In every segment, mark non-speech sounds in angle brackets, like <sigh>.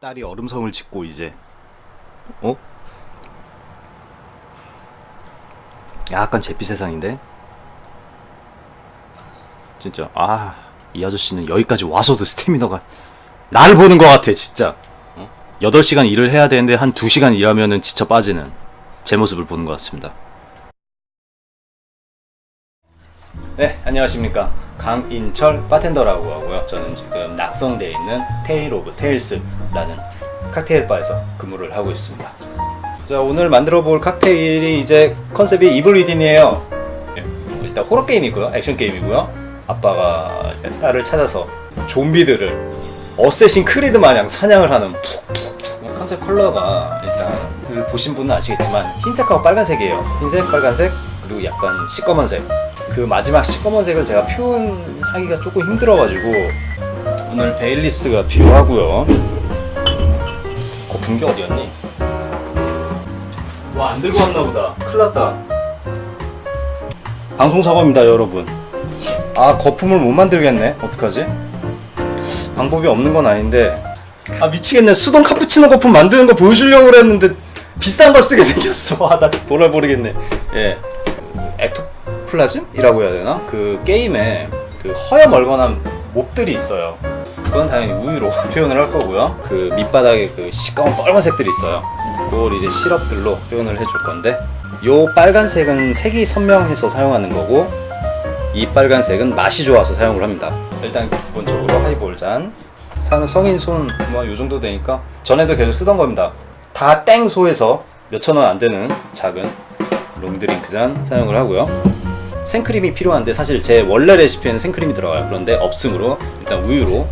딸이 얼음성을 짓고 이제 어? 약간 제비 세상인데? 진짜 아 이 아저씨는 여기까지 와서도 스태미너가 나를 보는 것 같아 진짜. 어? 8시간 일을 해야 되는데 한 2시간 일하면은 지쳐 빠지는 제 모습을 보는 것 같습니다. 네 안녕하십니까. 강인철 바텐더라고 하고요. 저는 지금 낙성대에 있는 테일 오브 테일스 라는 칵테일 바에서 근무를 하고 있습니다. 자 오늘 만들어 볼 칵테일이 이제 컨셉이 이블 위딘이에요. 예, 일단 호러 게임이고요. 액션 게임이고요. 아빠가 이제 딸을 찾아서 좀비들을 어쌔신 크리드 마냥 사냥을 하는 컨셉 컬러가 일단 그 보신 분은 아시겠지만 흰색하고 빨간색이에요. 흰색 빨간색 그리고 약간 시꺼먼색. 그 마지막 시꺼먼색을 제가 표현하기가 조금 힘들어가지고 오늘 베일리스가 필요하고요 거품 게 어디였니? 와 안 들고 왔나 보다. 큰일 났다. 방송 사고입니다 여러분. 아 거품을 못 만들겠네. 어떡하지? 방법이 없는 건 아닌데. 아 미치겠네. 수동 카푸치노 거품 만드는 거 보여주려고 그랬는데 비싼 걸 쓰게 <laughs> 생겼어. 아나 돌아버리겠네. 예. 액토플라즘이라고 해야 되나? 그 게임에 그 허여 멀건한 몹들이 있어요 그건 당연히 우유로 <laughs> 표현을 할 거고요 그 밑바닥에 그 시꺼먼 빨간색들이 있어요 그걸 이제 시럽들로 표현을 해줄 건데 요 빨간색은 색이 선명해서 사용하는 거고 이 빨간색은 맛이 좋아서 사용을 합니다. 일단 기본적으로 하이볼 잔. 사는 성인 손 뭐 요 정도 되니까 전에도 계속 쓰던 겁니다. 다 땡소에서 몇천 원 안 되는 작은 롱드링크 잔 사용을 하고요. 생크림이 필요한데 사실 제 원래 레시피에는 생크림이 들어가요. 그런데 없음으로 일단 우유로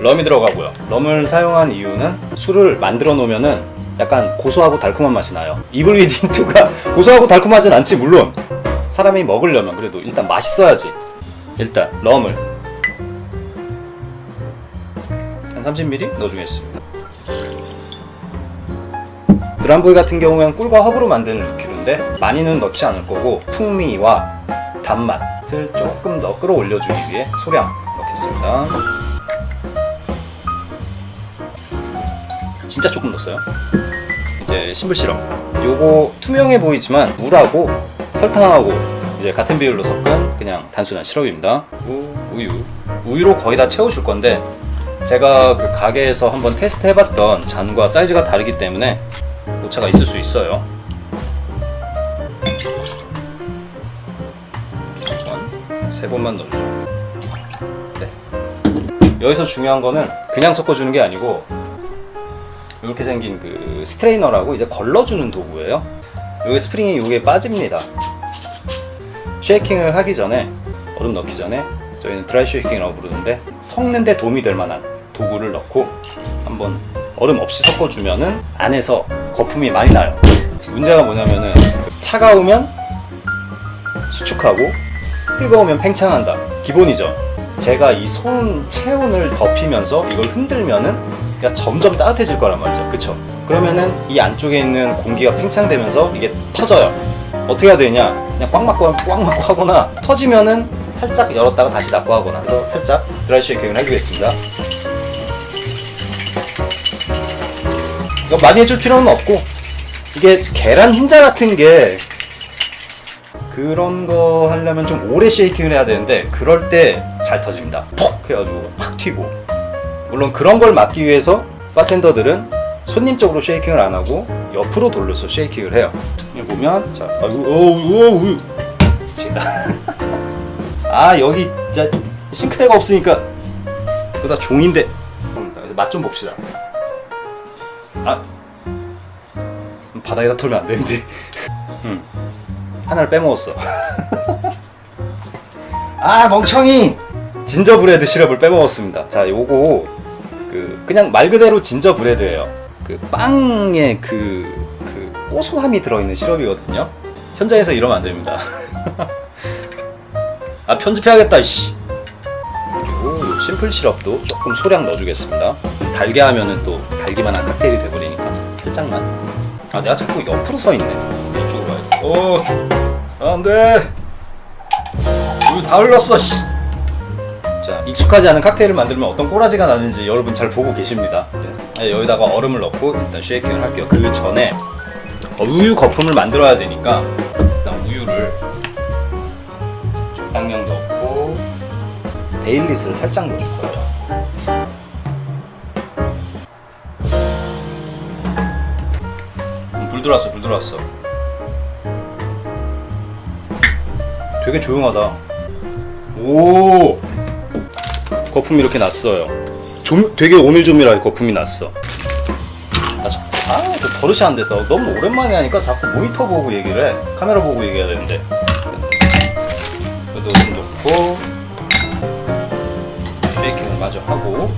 럼이 들어가고요. 럼을 사용한 이유는 술을 만들어 놓으면은 약간 고소하고 달콤한 맛이 나요. 이블 위딘 2가 고소하고 달콤하진 않지 물론 사람이 먹으려면 그래도 일단 맛있어야지. 일단 럼을 한 30ml 넣어주겠습니다. 드람부이 같은 경우에는 꿀과 허브로 만드는 리큐르인데 많이는 넣지 않을 거고 풍미와 단맛을 조금 더 끌어올려주기 위해 소량 넣겠습니다. 진짜 조금 넣었어요. 이제 심플 시럽. 요거 투명해 보이지만 물하고 설탕하고 이제 같은 비율로 섞은 그냥 단순한 시럽입니다. 우, 우유. 우유로 거의 다 채워줄 건데 제가 그 가게에서 한번 테스트 해봤던 잔과 사이즈가 다르기 때문에 오차가 있을 수 있어요. 세 번만 넣어줘. 네. 여기서 중요한 거는 그냥 섞어주는 게 아니고 이렇게 생긴 그 스트레이너라고 이제 걸러주는 도구예요. 여기 스프링이 여기에 빠집니다. 쉐이킹을 하기 전에 얼음 넣기 전에 저희는 드라이 쉐이킹이라고 부르는데 섞는데 도움이 될 만한 도구를 넣고 한번 얼음 없이 섞어주면은 안에서 거품이 많이 나요. 문제가 뭐냐면은 차가우면 수축하고 뜨거우면 팽창한다. 기본이죠. 제가 이 손 체온을 덮이면서 이걸 흔들면은 그냥 점점 따뜻해질 거란 말이죠. 그쵸? 그러면은 이 안쪽에 있는 공기가 팽창되면서 이게 터져요. 어떻게 해야 되냐? 그냥 꽉 막고 꽉 막고 하거나 터지면은 살짝 열었다가 다시 닫고 하거나 그래서 살짝 드라이 쉐이킹을 해주겠습니다. 이거 많이 해줄 필요는 없고 이게 계란 흰자 같은 게 그런 거 하려면 좀 오래 쉐이킹을 해야 되는데 그럴 때 잘 터집니다. 톡 해가지고 팍 튀고 물론 그런 걸 막기 위해서 바텐더들은 손님 쪽으로 쉐이킹을 안 하고 옆으로 돌려서 쉐이킹을 해요. 여기 보면 자, 아이고, 어우, 지다. 아 여기 진짜 싱크대가 없으니까 그다 종인데 맛 좀 봅시다. 아 바닥에다 털면 안 되는데. <laughs> 음 하나를 빼먹었어. <laughs> 아 멍청이 진저브레드 시럽을 빼먹었습니다. 자 요거 그 그냥 말 그대로 진저 브레드예요. 그 빵에 그, 그 고소함이 들어있는 시럽이거든요. 현장에서 이러면 안 됩니다. <laughs> 아 편집해야겠다 씨. 그리고 요 심플 시럽도 조금 소량 넣어주겠습니다. 달게 하면은 또 달기만한 칵테일이 돼버리니까 살짝만. 아 내가 자꾸 옆으로 서 있네. 이쪽으로 가야 돼. 오 안돼. 다 흘렀어 씨. 자 자, 익숙하지 않은 칵테일을 만들면 어떤 꼬라지가 나는지 여러분 잘 보고 계십니다. 네, 여기다가 얼음을 넣고 일단 쉐이킹을 할게요. 그 전에 어, 우유 거품을 만들어야 되니까 일단 우유를 적당량 넣고 베일리스를 살짝 넣어줄 거예요. 음, 불 들어왔어, 불 들어왔어. 되게 조용하다. 오 거품이 이렇게 났어요. 좀 되게 오밀조밀하게 거품이 났어. 아, 저, 아, 저 버릇이 안 돼서 너무 오랜만에 하니까 자꾸 모니터 보고 얘기를 해. 카메라 보고 얘기해야 되는데. 그래도 좀 넣고 쉐이킹을 마저 하고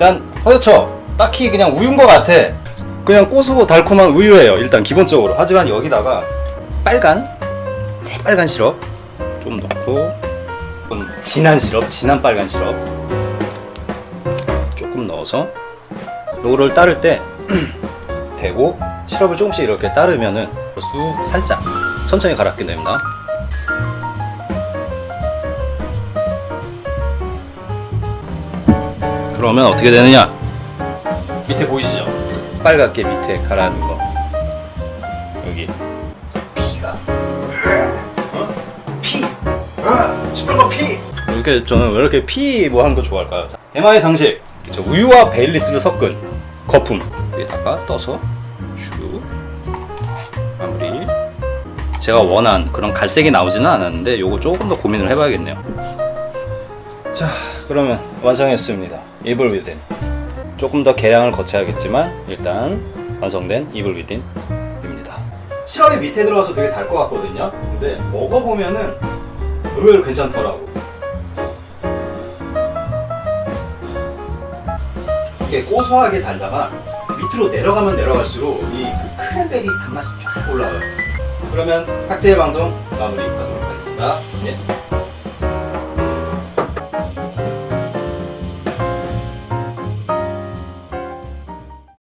일단 허여쳐 딱히 그냥 우유인 것 같아. 그냥 고소고 달콤한 우유예요 일단 기본적으로. 하지만 여기다가 빨간? 새빨간 시럽 좀 넣고 좀 진한 시럽 진한 빨간 시럽 조금 넣어서 요거를 따를 때 <clears throat> 대고 시럽을 조금씩 이렇게 따르면은 쑥 살짝 천천히 갈아끼면 됩니다 그러면 어떻게 되느냐? 밑에 보이시죠? 빨갛게 밑에 가라앉는 거. 여기 피가 어? 피 어? 시뻘건 피 이렇게 저는 왜 이렇게 피 뭐 하는 거 좋아할까요? 자, 대마의 상식 저 우유와 베일리스를 섞은 거품 여기다가 떠서 슉 마무리 제가 원한 그런 갈색이 나오지는 않았는데 요거 조금 더 고민을 해봐야겠네요 자 그러면 완성했습니다 이블 위딘 조금 더 계량을 거쳐야겠지만 일단 완성된 이블 위딘입니다. 시럽이 밑에 들어가서 되게 달 것 같거든요. 근데 먹어보면은 의외로 괜찮더라고. 이게 고소하게 달다가 밑으로 내려가면 내려갈수록 이 그 크랜베리 단맛이 쫙 올라와요. 그러면 칵테일 방송 마무리 하도록 하겠습니다. 예.